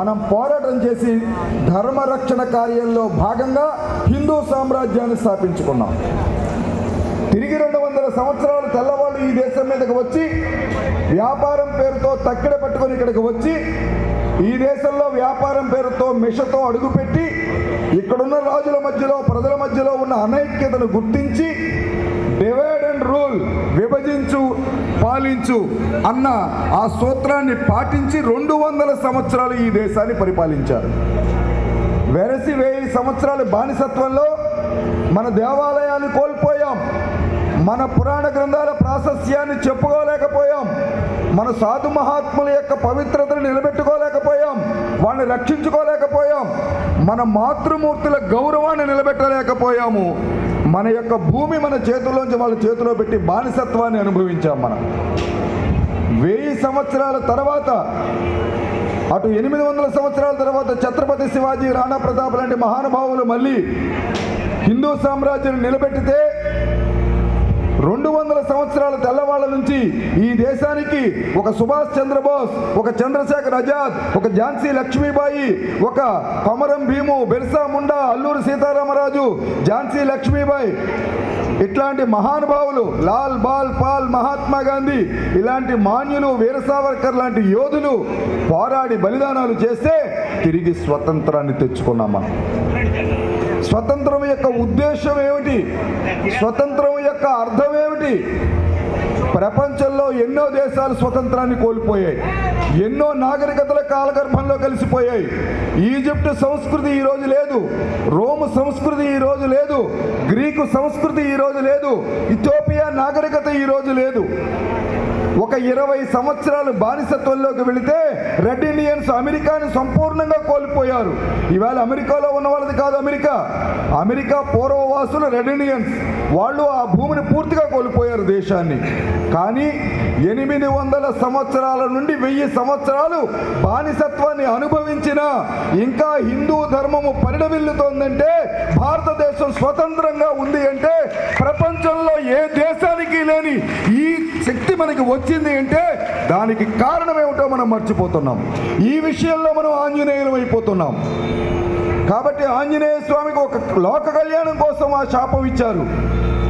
మనం పోరాటం చేసి ధర్మరక్షణ కార్యంలో భాగంగా హిందూ సామ్రాజ్యాన్ని స్థాపించుకున్నాం. తిరిగి రెండు వందల సంవత్సరాలు తెల్లవాళ్ళు ఈ దేశం మీదకి వచ్చి వ్యాపారం పేరుతో తక్కిడ పట్టుకొని ఇక్కడికి వచ్చి ఈ దేశంలో వ్యాపారం పేరుతో మిషతో అడుగుపెట్టి ఇక్కడున్న రాజుల మధ్యలో ప్రజల మధ్యలో ఉన్న అనైక్యతను గుర్తించి డివైడ్ అండ్ రూల్ విభజించు పాలించు అన్న ఆ సూత్రాన్ని పాటించి రెండు వందల సంవత్సరాలు ఈ దేశాన్ని పరిపాలించారు. వెరసి వెయ్యి సంవత్సరాల బానిసత్వంలో మన దేవాలయాన్ని కోల్పోయాం. మన పురాణ గ్రంథాల ప్రాశస్యాన్ని చెప్పుకోలేకపోయాం. మన సాధు మహాత్ముల యొక్క పవిత్రతను నిలబెట్టుకోలేకపోయాం. వాడిని రక్షించుకోలేకపోయాం. మన మాతృమూర్తుల గౌరవాన్ని నిలబెట్టలేకపోయాము. మన యొక్క భూమి మన చేతుల్లోంచి వాళ్ళ చేతిలో పెట్టి బానిసత్వాన్ని అనుభవించాం మనం. వెయ్యి సంవత్సరాల తర్వాత అటు ఎనిమిది వందల సంవత్సరాల తర్వాత ఛత్రపతి శివాజీ రాణా ప్రతాప్ లాంటి మహానుభావులు మళ్ళీ హిందూ సామ్రాజ్యాన్ని నిలబెట్టితే రెండు వందల సంవత్సరాల తెల్లవాళ్ళ నుంచి ఈ దేశానికి ఒక సుభాష్ చంద్రబోస్ ఒక చంద్రశేఖర్ ఆజాద్ ఒక ఝాన్సీ లక్ష్మీబాయి ఒక కొమరం భీము బిర్సా ముండా అల్లూరి సీతారామరాజు ఝాన్సీ లక్ష్మీబాయి. ఇట్లాంటి మహానుభావులు లాల్ బాల్ పాల్ మహాత్మా గాంధీ ఇలాంటి మాన్యులు వీర సావర్కర్ లాంటి యోధులు పోరాడి బలిదానాలు చేస్తే తిరిగి స్వతంత్రాన్ని తెచ్చుకున్నాం మనం. స్వతంత్రం యొక్క ఉద్దేశం ఏమిటి? స్వతంత్రం యొక్క అర్థం ఏమిటి? ప్రపంచంలో ఎన్నో దేశాలు స్వతంత్రాన్ని కోల్పోయాయి. ఎన్నో నాగరికతల కాలగర్భంలో కలిసిపోయాయి. ఈజిప్ట్ సంస్కృతి ఈరోజు లేదు. రోమ్ సంస్కృతి ఈరోజు లేదు. గ్రీకు సంస్కృతి ఈరోజు లేదు. లేదు ఇథోపియా నాగరికత ఈ రోజు లేదు. ఒక ఇరవై సంవత్సరాలు బానిసత్వంలోకి వెళితే రెడ్ ఇండియన్స్ అమెరికాని సంపూర్ణంగా కోల్పోయారు. ఇవాళ అమెరికాలో ఉన్న వాళ్ళది కాదు అమెరికా. అమెరికా పూర్వవాసులు రెడ్ ఇండియన్స్. వాళ్ళు ఆ భూమిని పూర్తిగా కోల్పోయారు దేశాన్ని. కానీ ఎనిమిది వందల సంవత్సరాల నుండి వెయ్యి సంవత్సరాలు బానిసత్వాన్ని అనుభవించిన ఇంకా హిందూ ధర్మము పరిడవిల్లుతోందంటే భారతదేశం స్వతంత్రంగా ఉంది అంటే ప్రపంచంలో ఏ దేశానికి లేని ఈ శక్తి మనకి వచ్చింది అంటే దానికి కారణం ఏమిటో మనం మర్చిపోతున్నాం. ఈ విషయంలో మనం ఆంజనేయులం అయిపోతున్నాం. కాబట్టి ఆంజనేయ స్వామికి ఒక లోక కళ్యాణం కోసం ఆ శాపం ఇచ్చారు.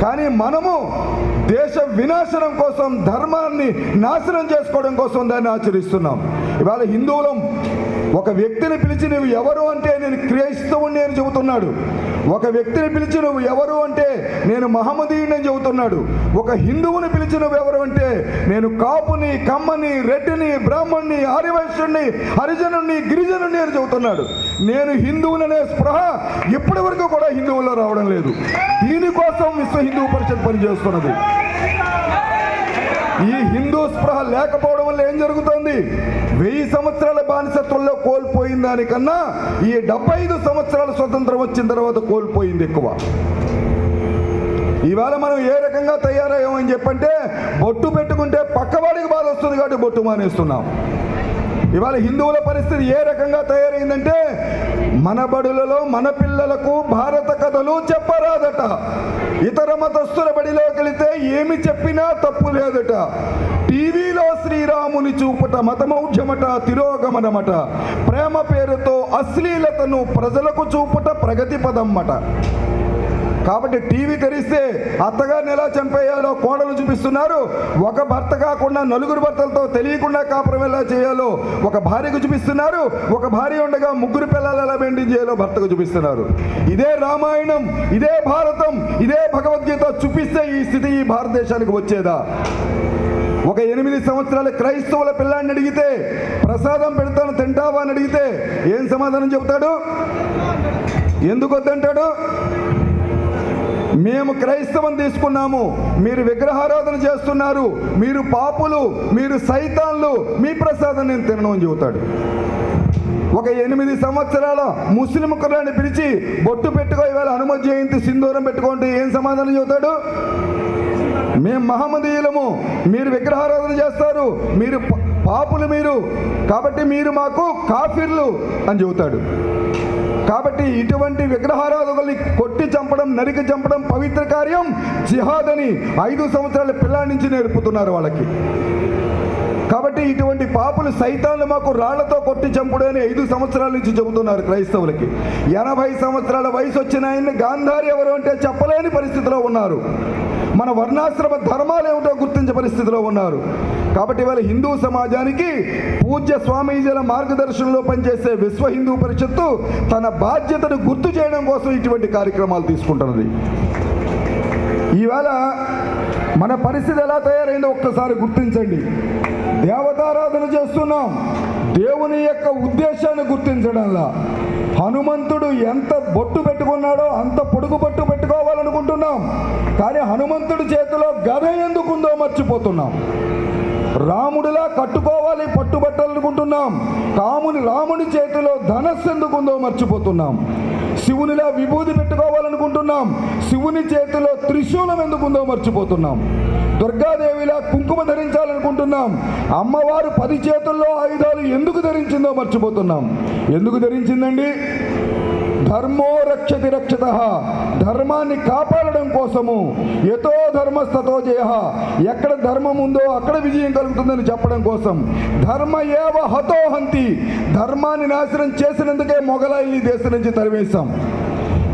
కానీ మనము దేశ వినాశనం కోసం ధర్మాన్ని నాశనం చేసుకోవడం కోసం దాన్ని ఆచరిస్తున్నాం. ఇవాళ హిందువులం ఒక వ్యక్తిని పిలిచి నువ్వు ఎవరు అంటే నేను క్రైస్తవుణ్ణి అని చెబుతున్నాడు. ఒక వ్యక్తిని పిలిచి నువ్వు ఎవరు అంటే నేను మహమ్మదీయుని అని చెబుతున్నాడు. ఒక హిందువుని పిలిచి నువ్వు ఎవరు అంటే నేను కాపుని కమ్మని రెడ్డిని బ్రాహ్మణ్ణి ఆర్యవైశ్యుణ్ణి హరిజనుణ్ణి గిరిజనుణ్ణి అని చెబుతున్నాడు. నేను హిందువులనే స్పృహ ఇప్పటి వరకు కూడా హిందువుల్లో రావడం లేదు. దీనికోసం విశ్వ హిందూ పరిషత్ పనిచేస్తున్నది. ఈ హిందూ స్పృహ లేకపోవడం వల్ల ఏం జరుగుతోంది? వెయ్యి సంవత్సరాల బానిసత్వంలో కోల్పోయిన దానికన్నా ఈ డెబ్బై ఐదు సంవత్సరాల స్వతంత్రం వచ్చిన తర్వాత కోల్పోయింది ఎక్కువ. ఇవాళ మనం ఏ రకంగా తయారయ్యామని చెప్పంటే బొట్టు పెట్టుకుంటే పక్కవాడికి బాధ వస్తుంది కాబట్టి బొట్టు మానేస్తున్నాం. ఇవాళ హిందువుల పరిస్థితి ఏ రకంగా తయారైందంటే మన బడులలో మన పిల్లలకు భారత కథలు చెప్పరాదట. ఇతర మతస్థుల బడిలోకి వెళితే ఏమి చెప్పినా తప్పు లేదట. టీవీలో శ్రీరాముని చూపుట మతమౌఢ్యమట తిరోగమనమట. ప్రేమ పేరుతో అశ్లీలతను ప్రజలకు చూపుట ప్రగతి పదమ్మట కాబట్టి టీవీ తెరిస్తే అత్తగారిని ఎలా చంపేయాలో కోడలు చూపిస్తున్నారు. ఒక భర్త కాకుండా నలుగురు భర్తలతో తెలియకుండా కాపురం ఎలా చేయాలో ఒక భార్యకు చూపిస్తున్నారు. ఒక భార్య ఉండగా ముగ్గురు పిల్లలు ఎలా మెయింటైన్ చేయాలో భర్తకు చూపిస్తున్నారు. ఇదే రామాయణం ఇదే భారతం ఇదే భగవద్గీత చూపిస్తే ఈ స్థితి ఈ భారతదేశానికి వచ్చేదా? ఒక ఎనిమిది సంవత్సరాల క్రైస్తవుల పిల్లాన్ని అడిగితే ప్రసాదం పెడతాను తింటావా అని అడిగితే ఏం సమాధానం చెబుతాడు ఎందుకు వద్దంటాడు? మేము క్రైస్తవం తీసుకున్నాము. మీరు విగ్రహారాధన చేస్తున్నారు. మీరు పాపులు మీరు సైతాన్లు మీ ప్రసాదం నేను తినను అని చెబుతాడు. ఒక ఎనిమిది సంవత్సరాల ముస్లిం కుర్రాన్ని పిలిచి బొట్టు పెట్టుకో ఇవాళ హనుమత్ జయంతి సింధూరం పెట్టుకుంటే ఏం సమాధానం చెబుతాడు? మేము మహమ్మదీయులము. మీరు విగ్రహారాధన చేస్తారు. మీరు ప- పాపులు మీరు కాబట్టి మీరు మాకు కాఫీర్లు అని చెబుతాడు. కాబట్టి ఇటువంటి విగ్రహారాధకుల్ని కొట్టి చంపడం నరికి చంపడం పవిత్ర కార్యం జిహాద్ అని ఐదు సంవత్సరాల పిల్లల నుంచి నేర్పుతున్నారు వాళ్ళకి. కాబట్టి ఇటువంటి పాపులు సైతాన్లు మాకు రాళ్ళతో కొట్టి చంపుడు అని ఐదు సంవత్సరాల నుంచి చెబుతున్నారు క్రైస్తవులకి. ఎనభై సంవత్సరాల వయసు వచ్చిన ఆయన్ని గాంధారి ఎవరు అంటే చెప్పలేని పరిస్థితిలో ఉన్నారు. మన వర్ణాశ్రమ ధర్మాలు ఏమిటో గుర్తించే పరిస్థితిలో ఉన్నారు. కాబట్టి వాళ్ళ హిందూ సమాజానికి పూజ్య స్వామీజీల మార్గదర్శనంలో పనిచేసే విశ్వ హిందూ పరిషత్తు తన బాధ్యతను గుర్తు చేయడం కోసం ఇటువంటి కార్యక్రమాలు తీసుకుంటున్నది. ఈవేళ మన పరిస్థితి ఎలా తయారైందో ఒక్కసారి గుర్తించండి. దేవతారాధన చేస్తున్నాం. దేవుని యొక్క ఉద్దేశాన్ని గుర్తించడంలా. హనుమంతుడు ఎంత బొట్టు పెట్టుకున్నాడో అంత పొడుగు బొట్టు పెట్టుకోవాలనుకుంటున్నాం. కానీ హనుమంతుడి చేతిలో గద ఎందుకుందో మర్చిపోతున్నాం. రాముడిలా కట్టుకోవాలి పట్టుబట్టాలనుకుంటున్నాం. కాముని రాముని చేతిలో ధనస్సు ఎందుకుందో మర్చిపోతున్నాం. శివునిలా విభూది పెట్టుకోవాలనుకుంటున్నాం. శివుని చేతిలో త్రిశూలం ఎందుకుందో మర్చిపోతున్నాం. దుర్గాదేవిలా కుంకుమ ధరించాలనుకుంటున్నాం. అమ్మవారు పది చేతుల్లో ఆయుధాలు ఎందుకు ధరించిందో మర్చిపోతున్నాం. ఎందుకు ధరించిందండి? ధర్మో రక్షతి రక్షత ధర్మాన్ని కాపాడడం కోసము ఎతో ధర్మస్తతో జయ। ఎక్కడ ధర్మం ఉందో అక్కడ విజయం కలుగుతుందని చెప్పడం కోసం. ధర్మ ఏవ హతోహంతి ధర్మాన్ని నాశనం చేసినందుకే మొఘలాయిలు ఈ దేశం నుంచి తరివేశాం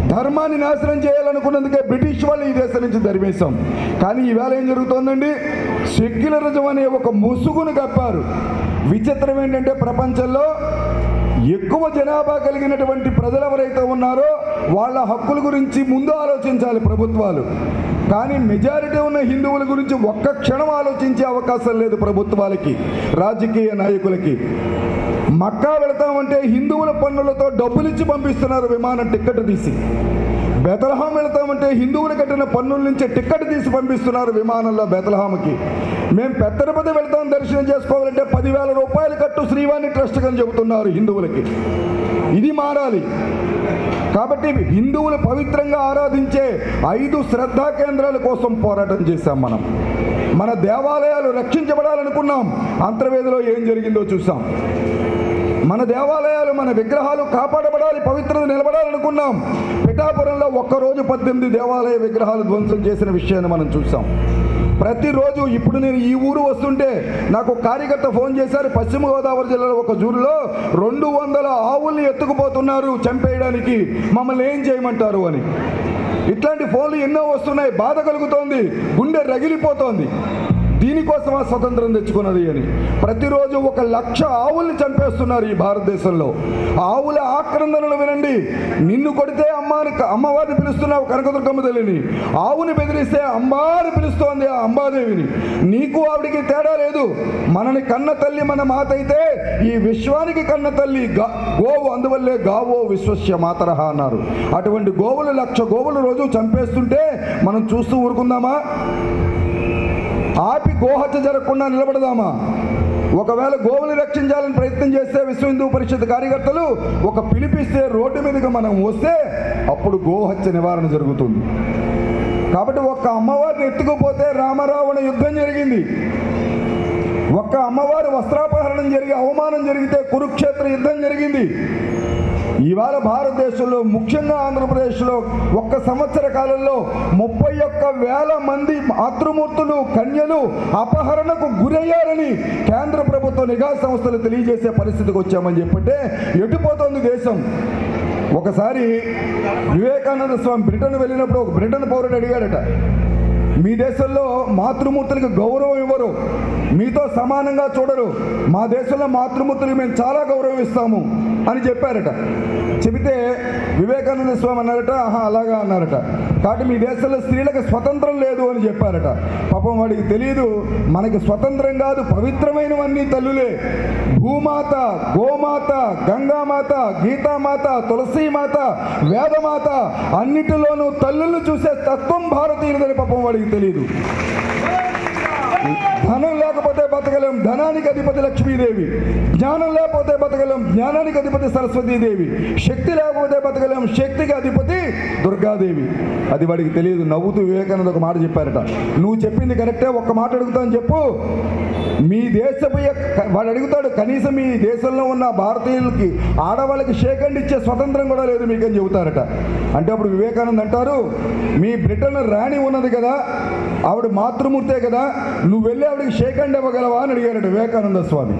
ధర్మాన్ని నాశనం చేయాలనుకున్నందుకే బ్రిటిష్ వాళ్ళు ఈ దేశం నుంచి ధర్మేశాం కానీ ఈవేళ ఏం జరుగుతోందండి? సెక్యులరిజం అనే ఒక ముసుగును కప్పారు. విచిత్రం ఏంటంటే ప్రపంచంలో ఎక్కువ జనాభా కలిగినటువంటి ప్రజలు ఎవరైతే ఉన్నారో వాళ్ళ హక్కుల గురించి ముందు ఆలోచించాలి ప్రభుత్వాలు. కానీ మెజారిటీ ఉన్న హిందువుల గురించి ఒక్క క్షణం ఆలోచించే అవకాశం లేదు ప్రభుత్వాలకి రాజకీయ నాయకులకి. మక్కా వెళతామంటే హిందువుల పన్నులతో డబ్బులిచ్చి పంపిస్తున్నారు విమానం టిక్కెట్ తీసి. బెతలహాం వెళ్తామంటే హిందువులు కట్టిన పన్నుల నుంచి టిక్కెట్ తీసి పంపిస్తున్నారు విమానంలో బెతలహాంకి. మేము పెద్దరపతి వెళ్తాం దర్శనం చేసుకోవాలంటే పదివేల రూపాయలు కట్టు శ్రీవాణి ట్రస్ట్ అని చెబుతున్నారు హిందువులకి. ఇది మారాలి. కాబట్టి హిందువులు పవిత్రంగా ఆరాధించే ఐదు శ్రద్ధా కేంద్రాల కోసం పోరాటం చేశాం మనం. మన దేవాలయాలు రక్షించబడాలనుకున్నాం. అంతర్వేదిలో ఏం జరిగిందో చూసాం మన దేవాలయాలు మన విగ్రహాలు కాపాడబడాలి పవిత్రత నిలబడాలనుకున్నాం. పిఠాపురంలో ఒక్కరోజు పద్దెనిమిది దేవాలయ విగ్రహాలు ధ్వంసం చేసిన విషయాన్ని మనం చూసాం. ప్రతిరోజు ఇప్పుడు నేను ఈ ఊరు వస్తుంటే నాకు కార్యకర్త ఫోన్ చేశారు. పశ్చిమ గోదావరి జిల్లాలో ఒక జూరులో రెండు వందల ఆవుల్ని ఎత్తుకుపోతున్నారు చంపేయడానికి. మమ్మల్ని ఏం చేయమంటారు అని. ఇట్లాంటి ఫోన్లు ఎన్నో వస్తున్నాయి. బాధ కలుగుతోంది. గుండె రగిలిపోతోంది. దీనికోసం ఆ స్వతంత్రం తెచ్చుకున్నది అని. ప్రతిరోజు ఒక లక్ష ఆవుల్ని చంపేస్తున్నారు ఈ భారతదేశంలో. ఆవుల ఆక్రందనలు వినండి. నిన్ను కొడితే అమ్మాని అమ్మవారిని పిలుస్తున్నావు కనకదుర్గమ్మ తల్లిని. ఆవుని బెదిరిస్తే అమ్మాని పిలుస్తోంది ఆ అంబాదేవిని. నీకు ఆవిడికి తేడా లేదు. మనని కన్న తల్లి మన మాత అయితే ఈ విశ్వానికి కన్న తల్లి గా- గోవు అందువల్లే గావో విశ్వస్య మాతరహ అన్నారు. అటువంటి గోవులు లక్ష గోవులు రోజు చంపేస్తుంటే మనం చూస్తూ ఊరుకుందామా? ఆపి గోహత్య జరగకుండా నిలబడదామా? ఒకవేళ గోవుని రక్షించాలని ప్రయత్నం చేస్తే విశ్వ హిందూ పరిషత్ కార్యకర్తలు ఒక పిలిపిస్తే రోడ్డు మీదకి మనం వస్తే అప్పుడు గోహత్య నివారణ జరుగుతుంది. కాబట్టి ఒక్క అమ్మవారిని ఎత్తుకుపోతే రామరావణ యుద్ధం జరిగింది. ఒక్క అమ్మవారి వస్త్రాపహరణం జరిగి అవమానం జరిగితే కురుక్షేత్ర యుద్ధం జరిగింది. ఇవాళ భారతదేశంలో ముఖ్యంగా ఆంధ్రప్రదేశ్లో ఒక్క సంవత్సర కాలంలో ముప్పై ఒక్క వేల మంది మాతృమూర్తులు కన్యలు అపహరణకు గురయ్యారని కేంద్ర ప్రభుత్వ నిఘా సంస్థలు తెలియజేసే పరిస్థితికి వచ్చామని చెప్పంటే ఎటుపోతోంది దేశం? ఒకసారి వివేకానంద స్వామి బ్రిటన్ వెళ్ళినప్పుడు ఒక బ్రిటన్ పౌరుడు అడిగాడట. మీ దేశంలో మాతృమూర్తులకు గౌరవం ఇవ్వరు. మీతో సమానంగా చూడరు. మా దేశంలో మాతృమూర్తులకు మేము చాలా గౌరవం ఇస్తాము అని చెప్పారట. చెబితే వివేకానంద స్వామి అన్నారట ఆహా అలాగా అన్నారట. కాబట్టి మీ దేశంలో స్త్రీలకు స్వతంత్రం లేదు అని చెప్పారట. పాపం వాడికి తెలియదు మనకి స్వతంత్రం కాదు పవిత్రమైనవన్నీ తల్లులే. భూమాత గోమాత గంగామాత గీతామాత తులసీమాత వేదమాత అన్నిటిలోనూ తల్లులను చూసే తత్వం భారతీయులదని పాపం వాడికి తెలియదు ధనం బతకలేం. ధనానికి అధిపతి లక్ష్మీదేవి. జ్ఞానం లేకపోతే బతకలేం. జ్ఞానానికి అధిపతి సరస్వతీదేవి. శక్తి లేకపోతే బతకలేం. శక్తికి అధిపతి దుర్గాదేవి. అది వాడికి తెలియదు. నవ్వుతూ వివేకానంద ఒక మాట చెప్పారట. నువ్వు చెప్పింది కరెక్టే. ఒక్క మాట అడుగుతాను చెప్పు. మీ దేశపు వాడు అడుగుతాడు కనీసం మీ దేశంలో ఉన్న భారతీయులకి ఆడవాళ్ళకి షేక్ ఇచ్చే స్వతంత్రం కూడా లేదు మీకని చెబుతారట. అంటే అప్పుడు వివేకానంద అంటారు మీ బ్రిటన్ రాణి ఉన్నది కదా ఆవిడ మాతృమూర్తే కదా నువ్వు వెళ్ళి ఆవిడకి షేక్ ఇవ్వగలవా? అని అడిగారట వివేకానంద స్వామి.